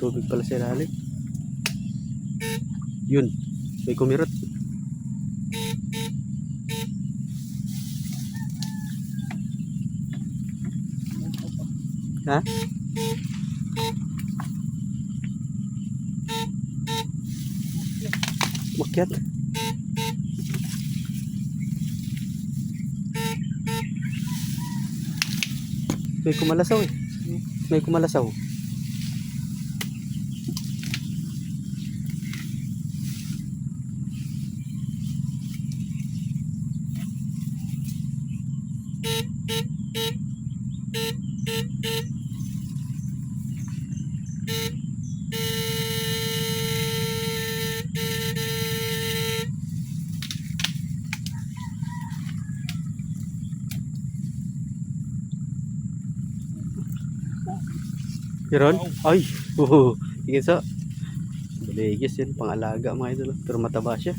tubig pala sa ilalim. Yun. May kumirot. Ha? Makyat. May kumalasaw eh. May kumalasaw. Meron? Ay! Oh, tingin sa. Baligis yun, pangalaga mga idol. Pero mataba siya.